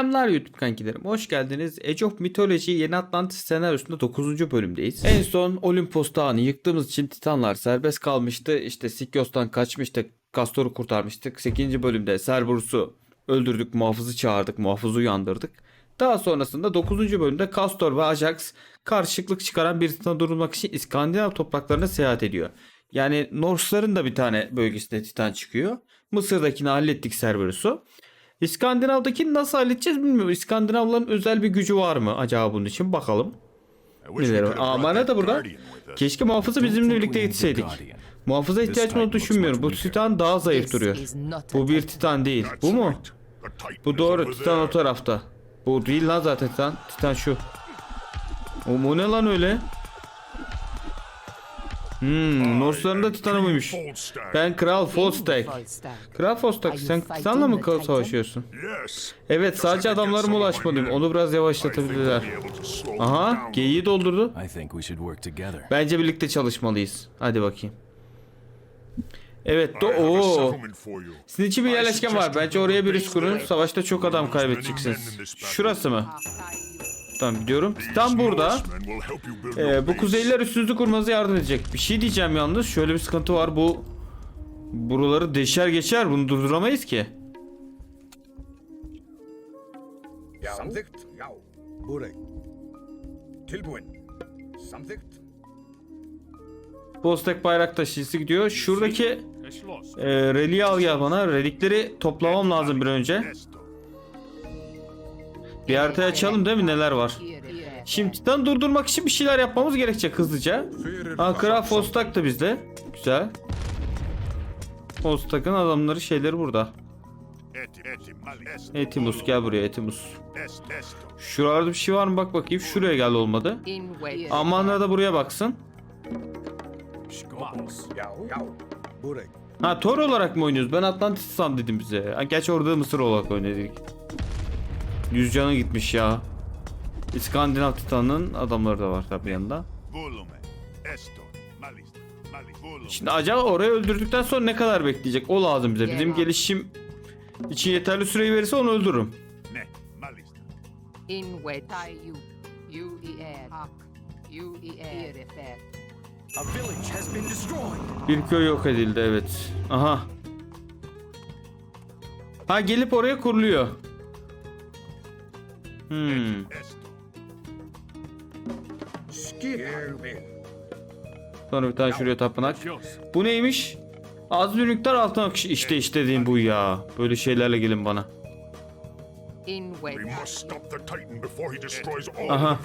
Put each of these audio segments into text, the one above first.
Selamlar YouTube kankilerim. Hoş geldiniz. Age of Mythology Yeni Atlantis senaryosunda 9. bölümdeyiz. En son Olimpos Dağı'nı yıktığımız için Titanlar serbest kalmıştı. İşte Sikyos'tan kaçmıştık. Castor'u kurtarmıştık. 8. bölümde Cerberus'u öldürdük. Muhafızı çağırdık. Muhafızı uyandırdık. Daha sonrasında 9. bölümde Castor ve Ajax karşılıklık çıkaran bir Titan'ı durulmak için İskandinav topraklarına seyahat ediyor. Yani Norse'ların da bir tane bölgesinde Titan çıkıyor. Mısır'dakini hallettik Cerberus'u. İskandinav'daki nasıl halledeceğiz bilmiyorum. İskandinavların özel bir gücü var mı acaba bunun için bakalım. Bilmiyorum. Aa bana da burada. Keşke muhafızı bizimle birlikte gitseydik. Muhafıza ihtiyacım olduğunu düşünmüyorum. Bu titan daha zayıf duruyor. Bu bir titan değil. Bu mu? Bu doğru. Titan o tarafta. Bu değil lan zaten titan. Titan şu. O bu ne lan öyle? Hmm, Norse'ların da titanı mıymış? Ben Kral Falstaff. Kral Falstaff sen titanla mı ka- savaşıyorsun? Evet sadece adamlarıma ulaşmalıyım. Onu biraz yavaşlatabilirler. Aha geyiği doldurdu. Bence birlikte çalışmalıyız. Hadi bakayım. Evet do Oo. Sizin için bir yerleşken var. Bence oraya bir üst kurun. Savaşta çok adam kaybedeceksiniz. Şurası mı? Tamam biliyorum. Tam burada. Ee, bu kuzeyliler üstünüzü kurmanıza yardım edecek. Bir şey diyeceğim yalnız. Şöyle bir sıkıntı var. Bu buraları deşer geçer. Bunu durduramayız ki. Postek bayrak taşıyıcısı gidiyor. Şuradaki e, reliği al gel bana. Relikleri toplamam lazım bir önce. Bir haritayı açalım değil mi neler var. Şimdi Titan'ı durdurmak için bir şeyler yapmamız gerekecek hızlıca. Kral Fostak da bizde. Güzel. Fostak'ın adamları şeyleri burada. Etimus gel buraya Etimus. Şuralarda bir şey var mı bak bakayım. Şuraya geldi olmadı. Amanlar da buraya baksın. Ha Thor olarak mı oynuyoruz? Ben Atlantis san dedim bize. Gerçi orada Mısır olarak oynadık. Yüz canı gitmiş ya. İskandinav Titan'ın adamları da var tabi yanında. Şimdi acaba orayı öldürdükten sonra ne kadar bekleyecek? O lazım bize. Bizim gelişim için yeterli süreyi verirse onu öldürürüm. Been destroyed. Bir köy yok edildi evet. Aha. Ha gelip oraya kuruluyor. Hmm. Sonra bir tane şuraya tapınak. Bu neymiş? Az bir miktar altın akışı. İşte istediğim bu ya. Böyle şeylerle gelin bana. Aha.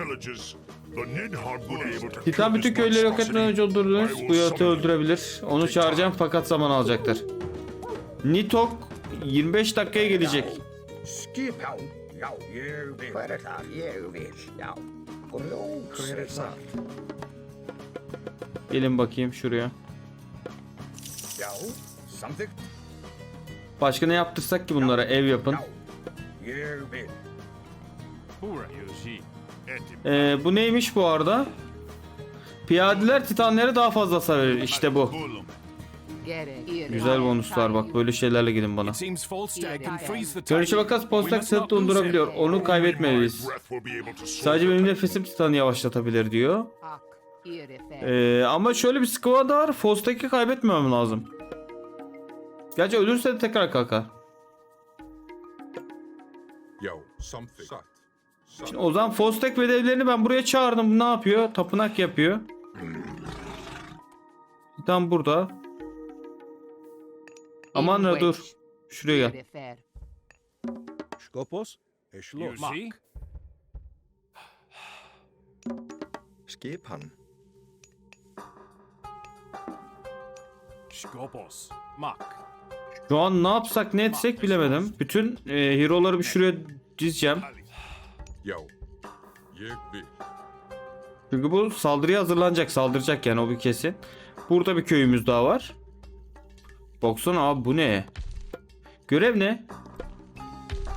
Titan bütün köyleri yok etmeden önce will Bu yaratığı öldürebilir. Onu çağıracağım fakat zaman alacaktır. Nitok 25 dakikaya gelecek. Skip. Já. Vil. Já. Grjót. Hver er það? Gelin bakayım şuraya. Já. Samþykkt? Başka ne yaptırsak ki bunlara? Ev yapın. Ee, bu neymiş bu arada? Piyadeler titanlara daha fazla hasar verir. İşte bu. Güzel bonuslar bak böyle şeylerle gelin bana. Must not sırtı lose dondurabiliyor. Onu kaybetmeliyiz. Sadece benim nefesim Titan'ı yavaşlatabilir diyor. Ee, ama şöyle bir da var. Fostak'i kaybetmemem lazım. Gerçi ölürse de tekrar kalkar. Şimdi o zaman Fostak ve devlerini ben buraya çağırdım. Ne yapıyor? Tapınak yapıyor. Titan burada. Aman ne dur. Şuraya gel. Eslós. see? Skipan. Skopos. Mak. Şu an ne yapsak ne etsek bilemedim. Bütün e, hero'ları bir şuraya dizeceğim. Çünkü bu saldırıya hazırlanacak. Saldıracak yani o bir kesin. Burada bir köyümüz daha var. Baksana abi bu ne? Görev ne?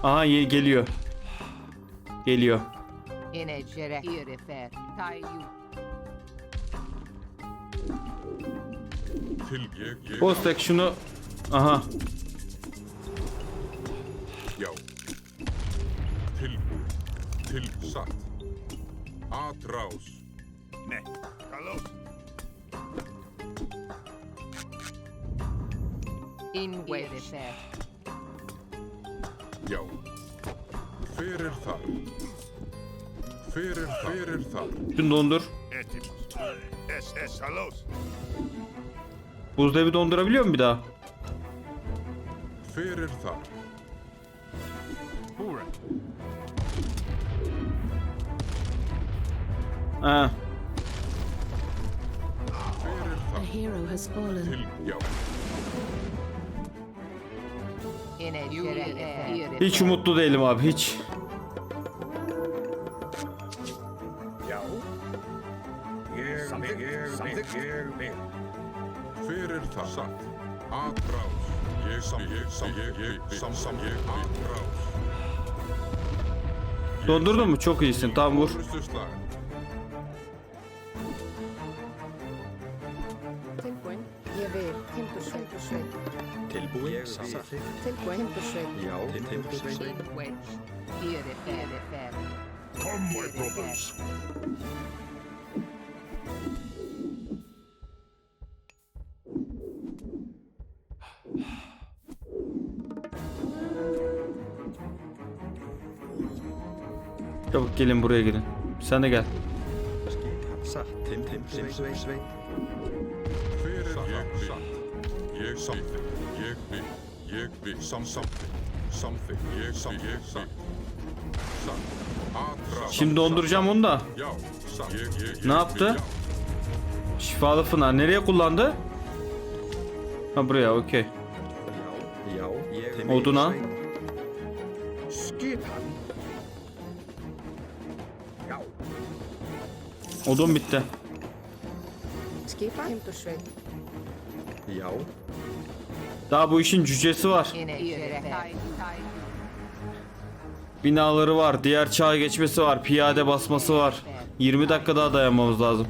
Aha ye- geliyor. Geliyor. ER Til ég, ég. Postek şunu... Aha. Tilbu. Sat. Atraus. In welfare. Já. Fyrir það. Fyrir það. Fyrir það. Şunu dondur. Buzdevi dondurabiliyor mu bir daha? Fyrir það. Ha. Það. hero has fallen. Ég, sam, sam, ég, atraus. Dondurdun mu? Çok iyisin. Tamam vur. Slag. Tilbúin. Timbursveit. Tilbúin. Satt. Tilbúin. Timbursveit. Já, timbursveit. In wedge. Welfare. Come, my brothers. Çabuk gelin buraya gelin. Sen de gel. Satt. Tim, tim, timbursveit. Fyrir ég satt. Ég vil. Ég vil. Sam, samþykk. Samþykk. Ég sam, ég satt. Satt. Atraus. Şimdi donduracağım onu da. Ne yaptı? Şifalı fınar. Nereye kullandı? Ha buraya okey. Oduna. Odun bitti. Daha bu işin cücesi var. Binaları var. Diğer çağa geçmesi var. Piyade basması var. 20 dakika daha dayanmamız lazım.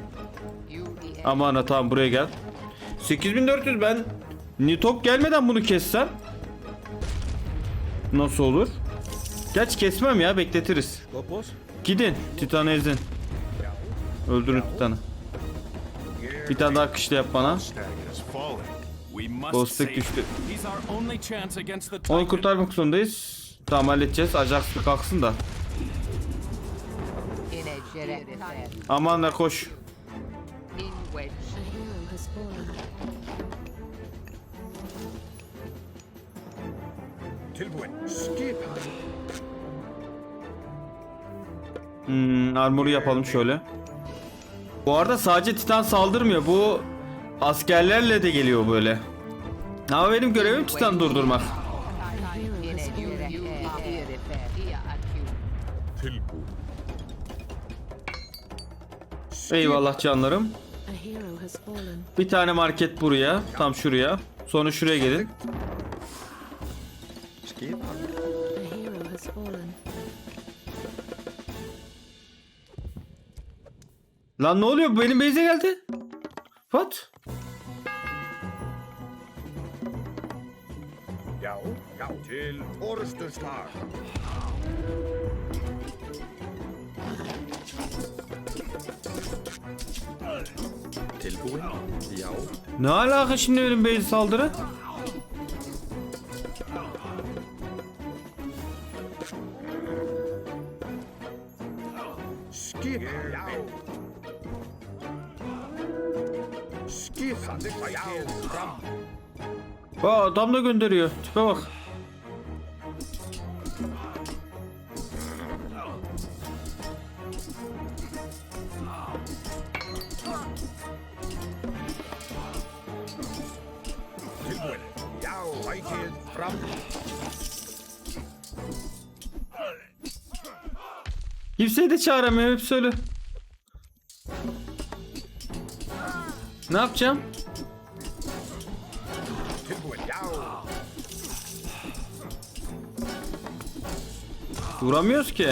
Aman ha tamam buraya gel. 8400 ben Nitok gelmeden bunu kessem Nasıl olur? Geç kesmem ya bekletiriz. Gidin Titan'ı ezin. Öldürün Titan'ı. Bir tane daha kışla yap bana. Ghost'lık düştü. Onu kurtarmak zorundayız. Tamam halledeceğiz. Ajax bir kalksın da. In welfare. Aman da koş. Hmm, armoru yapalım şöyle. Bu arada sadece Titan saldırmıyor. Bu askerlerle de geliyor böyle. Ama benim görevim Titan durdurmak. Eyvallah canlarım. Bir tane market buraya. Tam şuraya. Sonra şuraya gelin. Lan ne oluyor? Benim base'e geldi. What? Já. Já. Til orustuslag. Tilbúin. Já. Ne alaka şimdi benim base saldırı? Skipan. Já. Skipan. Já. Fram. Aa adam da gönderiyor. Tipe bak. Kimseyi de çağıramıyor. Hep söyle. Ne yapacağım? Vuramıyoruz ki.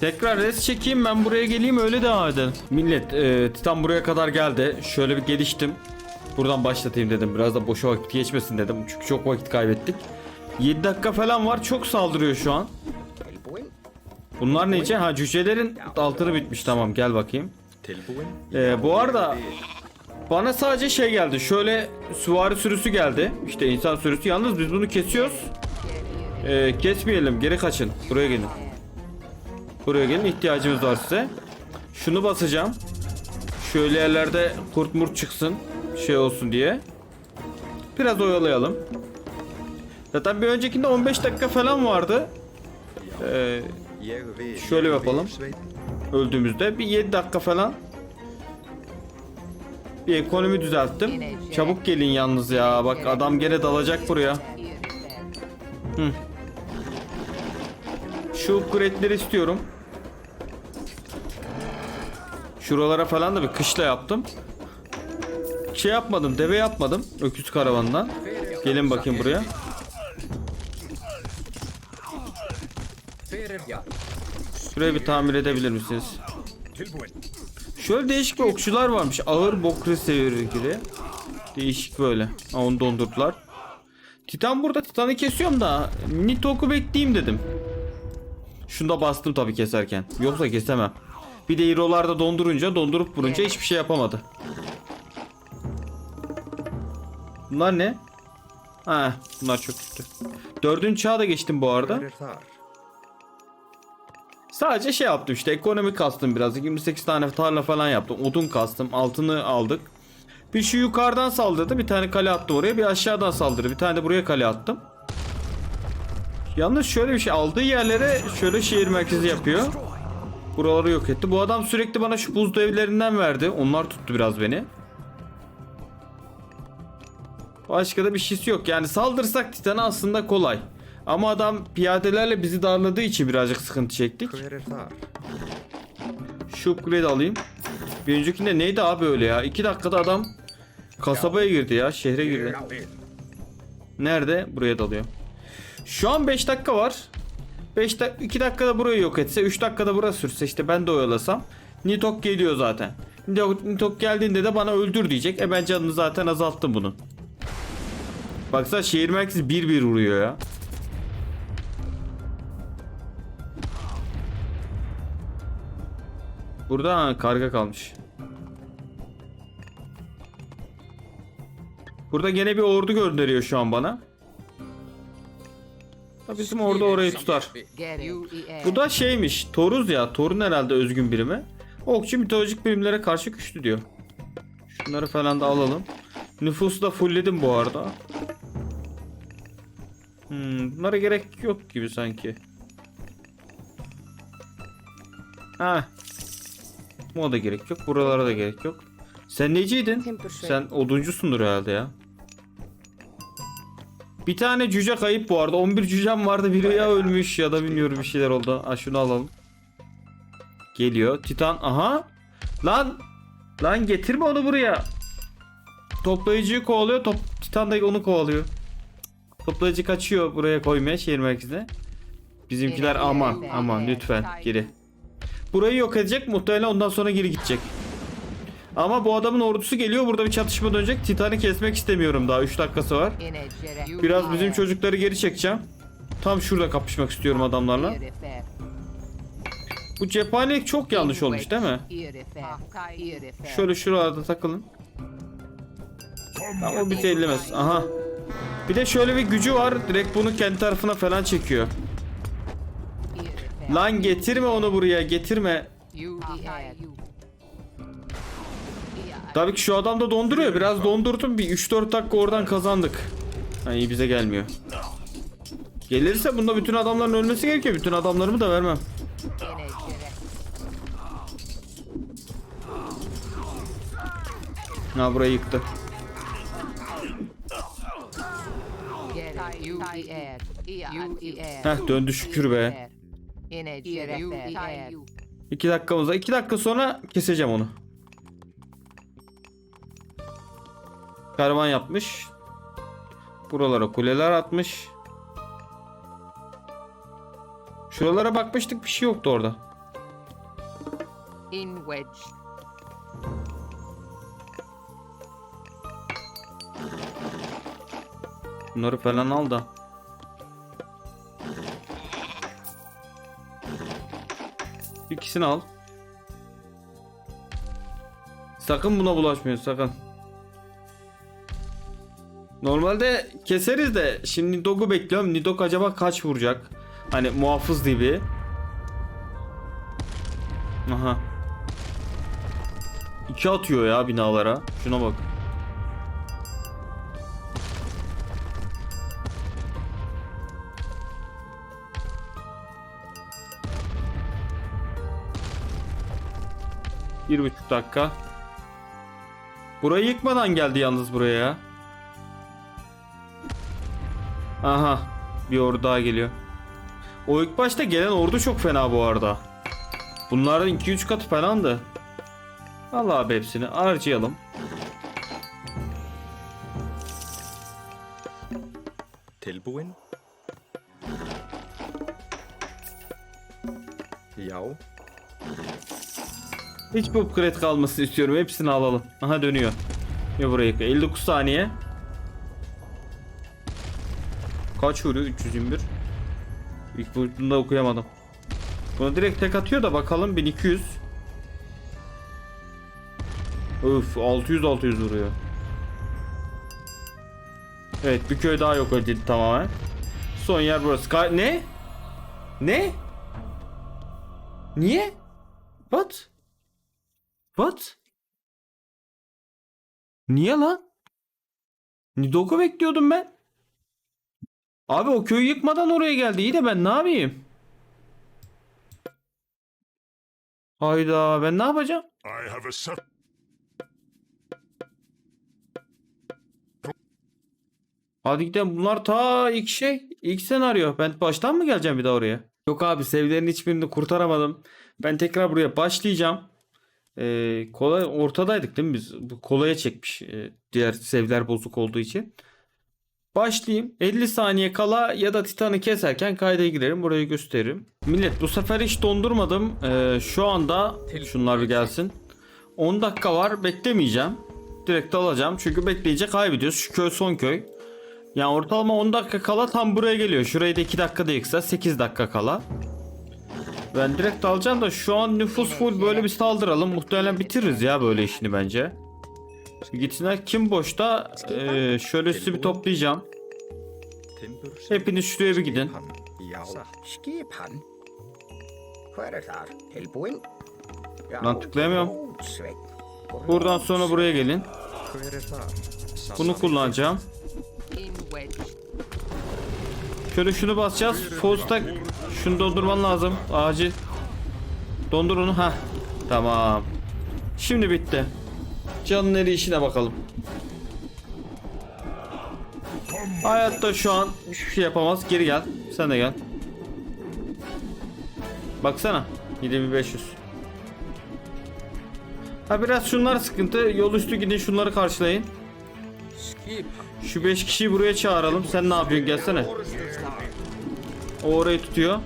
Tekrar res çekeyim ben buraya geleyim öyle devam edelim. Millet e, Titan buraya kadar geldi. Şöyle bir geliştim. Buradan başlatayım dedim. Biraz da boşa vakit geçmesin dedim. Çünkü çok vakit kaybettik. 7 dakika falan var. Çok saldırıyor şu an. Bunlar ne için? Ha cücelerin altını bitmiş. Tamam gel bakayım. Ee, bu arada bana sadece şey geldi. Şöyle süvari sürüsü geldi. İşte insan sürüsü. Yalnız biz bunu kesiyoruz. Ee, kesmeyelim. Geri kaçın. Buraya gelin. Buraya gelin. ihtiyacımız var size. Şunu basacağım. Şöyle yerlerde kurt murt çıksın. Şey olsun diye. Biraz oyalayalım. Zaten bir öncekinde 15 dakika falan vardı. Ee, Şöyle yapalım. öldüğümüzde bir 7 dakika falan bir ekonomi düzelttim. Çabuk gelin yalnız ya. Bak adam gene dalacak buraya. Şu upgrade'leri istiyorum. Şuralara falan da bir kışla yaptım. Şey yapmadım, deve yapmadım öküz karavanından. Gelin bakayım buraya. Şurayı bir tamir edebilir misiniz? Şöyle değişik okçular varmış. Ağır bokre sevgili. Değişik böyle. Ha, onu dondurdular. Titan burada. Titan'ı kesiyorum da. Nitok'u bekleyeyim dedim. Şunu da bastım tabii keserken. Yoksa kesemem. Bir de hero'larda dondurunca dondurup vurunca hiçbir şey yapamadı. Bunlar ne? Ha, bunlar çok kötü. Dördüncü çağa da geçtim bu arada. Sadece şey yaptım işte ekonomi kastım biraz. 28 tane tarla falan yaptım. Odun kastım. Altını aldık. Bir şu yukarıdan saldırdı. Bir tane kale attım oraya. Bir aşağıdan saldırdı. Bir tane de buraya kale attım. Yalnız şöyle bir şey. Aldığı yerlere şöyle şehir merkezi yapıyor. Buraları yok etti. Bu adam sürekli bana şu buzlu evlerinden verdi. Onlar tuttu biraz beni. Başka da bir şeysi yok. Yani saldırsak Titan'a aslında kolay. Ama adam piyadelerle bizi darladığı için birazcık sıkıntı çektik. Şu upgrade alayım. Bir öncekinde neydi abi öyle ya? 2 dakikada adam kasabaya girdi ya. Şehre girdi. Nerede? Buraya dalıyor. Şu an 5 dakika var. 5 dak 2 dakikada burayı yok etse 3 dakikada burası sürse işte ben de oyalasam Nitok geliyor zaten. Nitok, Nitok geldiğinde de bana öldür diyecek. E ben canını zaten azalttım bunun. Baksana şehir merkezi 1-1 vuruyor ya. Burada ha, karga kalmış. Burada gene bir ordu gönderiyor şu an bana. Ha, Bizim orada orayı tutar. Bu da şeymiş. Toruz ya. Torun herhalde özgün birimi. Okçu mitolojik birimlere karşı güçlü diyor. Şunları falan da alalım. Nüfusu da fullledim bu arada. Hmm, bunlara gerek yok gibi sanki. Ha. Buna da gerek yok. Buralara da gerek yok. Sen neciydin? Sen oduncusundur herhalde ya. Bir tane cüce kayıp bu arada. 11 cücem vardı. Biri ya ölmüş ya da bilmiyorum bir şeyler oldu. Ha şunu alalım. Geliyor. Titan. Aha. Lan. Lan getirme onu buraya. Toplayıcıyı kovalıyor. Top... Titan da onu kovalıyor. Toplayıcı kaçıyor buraya koymaya şehir merkezine. Bizimkiler aman aman lütfen geri. Burayı yok edecek muhtemelen ondan sonra geri gidecek. Ama bu adamın ordusu geliyor burada bir çatışma dönecek. Titan'ı kesmek istemiyorum daha 3 dakikası var. Biraz bizim çocukları geri çekeceğim. Tam şurada kapışmak istiyorum adamlarla. Bu cephanelik çok yanlış olmuş değil mi? Şöyle şuralarda takılın. Ama o bizi ellemez. Aha. Bir de şöyle bir gücü var. Direkt bunu kendi tarafına falan çekiyor. Lan getirme onu buraya getirme. Tabii ki şu adam da donduruyor. Biraz dondurdum. Bir 3-4 dakika oradan kazandık. Ha, iyi bize gelmiyor. Gelirse bunda bütün adamların ölmesi gerekiyor. Bütün adamlarımı da vermem. Ha burayı yıktı. Heh döndü şükür be. 2 dakikamız var. 2 dakika sonra keseceğim onu. Karvan yapmış. Buralara kuleler atmış. Şuralara bakmıştık bir şey yoktu orada. In wedge. Bunları falan al da. İkisini al. Sakın buna bulaşmıyor sakın. Normalde keseriz de şimdi Nidog'u bekliyorum. Nidog acaba kaç vuracak? Hani muhafız gibi. Aha. İki atıyor ya binalara. Şuna bak. Bir buçuk dakika. Burayı yıkmadan geldi yalnız buraya ya. Aha. Bir ordu daha geliyor. O ilk başta gelen ordu çok fena bu arada. Bunlardan 2-3 katı falandı. Al abi hepsini harcayalım. Tilbúin? Já. Hiç bu upgrade kalmasını istiyorum. Hepsini alalım. Aha dönüyor. Ya burayı 59 saniye. Kaç vuruyor? 321. İlk boyutunda okuyamadım. Bunu direkt tek atıyor da bakalım 1200. Öf 600 600 vuruyor. Evet bir köy daha yok edildi tamamen. Son yer burası. Ka- ne? Ne? Niye? What? What? Niye lan? Nidog'u bekliyordum ben. Abi o köyü yıkmadan oraya geldi. İyi de ben ne yapayım? Hayda ben ne yapacağım? I have a set. Hadi gidelim bunlar ta ilk şey ilk senaryo. Ben baştan mı geleceğim bir daha oraya? Yok abi sevlerin hiçbirini kurtaramadım. Ben tekrar buraya başlayacağım. Ee, kolay ortadaydık değil mi biz? Bu kolaya çekmiş e, diğer sevler bozuk olduğu için. Başlayayım. 50 saniye kala ya da Titan'ı keserken kayda girerim. Burayı gösteririm. Millet bu sefer hiç dondurmadım. Ee, şu anda şunlar bir gelsin. 10 dakika var. Beklemeyeceğim. Direkt alacağım. Çünkü bekleyince kaybediyoruz. Şu köy son köy. Yani ortalama 10 dakika kala tam buraya geliyor. Şurayı da 2 dakikada yıksa 8 dakika kala. Ben direkt alacağım da şu an nüfus full böyle bir saldıralım. Muhtemelen bitiririz ya böyle işini bence. Gitsinler kim boşta Ee, şöyle sizi bir toplayacağım. Hepiniz şuraya bir gidin. Lan tıklayamıyorum. Buradan sonra buraya gelin. Bunu kullanacağım. Şöyle şunu basacağız. Fostak şunu dondurman lazım. Acil. Dondur onu. ha. Tamam. Şimdi bitti. Canın erişine bakalım. Hayatta şu an hiçbir şey yapamaz. Geri gel. Sen de gel. Baksana. 7500. Ha biraz şunlar sıkıntı. Yol üstü gidin şunları karşılayın. Şu 5 kişiyi buraya çağıralım. Sen ne yapıyorsun? Gelsene. O orayı tutuyor.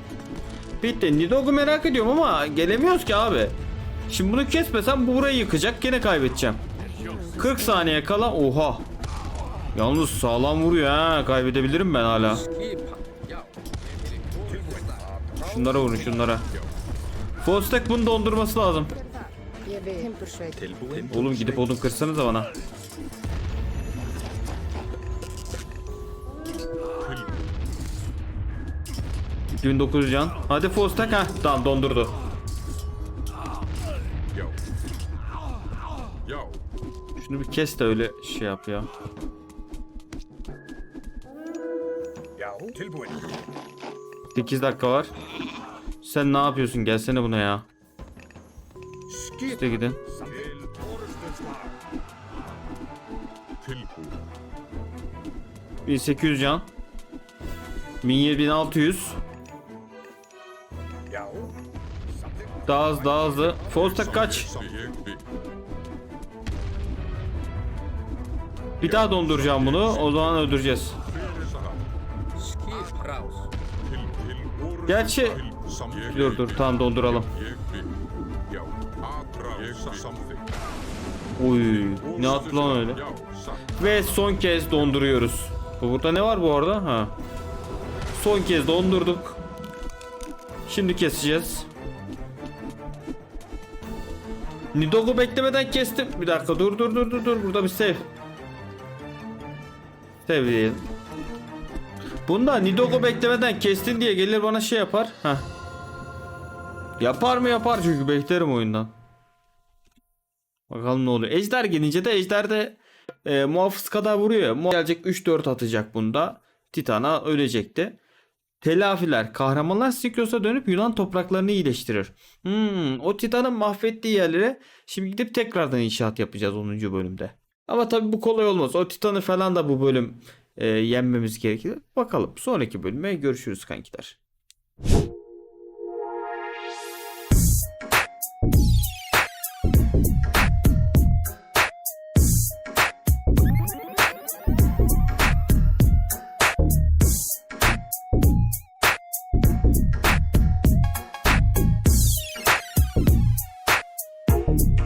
Bitti. Nidog'u merak ediyorum ama gelemiyoruz ki abi. Şimdi bunu kesmesem bu burayı yıkacak. Gene kaybedeceğim. 40 saniye kala. Oha. Yalnız sağlam vuruyor ha. Kaybedebilirim ben hala. Şunlara vurun şunlara. Fostek bunu dondurması lazım. Oğlum gidip odun kırsanıza bana. ...2900 can. Hadi Fostek ha. Tamam dondurdu. Şunu bir kes de öyle şey yap ya. 8 dakika var. Sen ne yapıyorsun? Gelsene buna ya. İşte gidin. Tilbúin. 1800 can. 1600. Daha hızlı daha hızlı. Fostek kaç. Bir daha donduracağım bunu. O zaman öldüreceğiz. Gerçi... Dur dur tamam donduralım. Uy ne attı lan öyle. Ve son kez donduruyoruz. Burada ne var bu arada? Ha. Son kez dondurduk. Şimdi keseceğiz. Nidog'u beklemeden kestim. Bir dakika dur dur dur dur dur. Burada bir save. Save diyelim. Bunda Nidog'u beklemeden kestin diye gelir bana şey yapar. Heh. Yapar mı yapar çünkü beklerim oyundan. Bakalım ne oluyor. Ejder gelince de Ejder de e, muhafız kadar vuruyor. Muhafız gelecek 3-4 atacak bunda. Titan'a ölecekti. Telafiler. Kahramanlar Sikros'a dönüp Yunan topraklarını iyileştirir. Hmm, o Titan'ın mahvettiği yerlere şimdi gidip tekrardan inşaat yapacağız 10. bölümde. Ama tabii bu kolay olmaz. O Titan'ı falan da bu bölüm e, yenmemiz gerekir. Bakalım sonraki bölüme görüşürüz kankiler.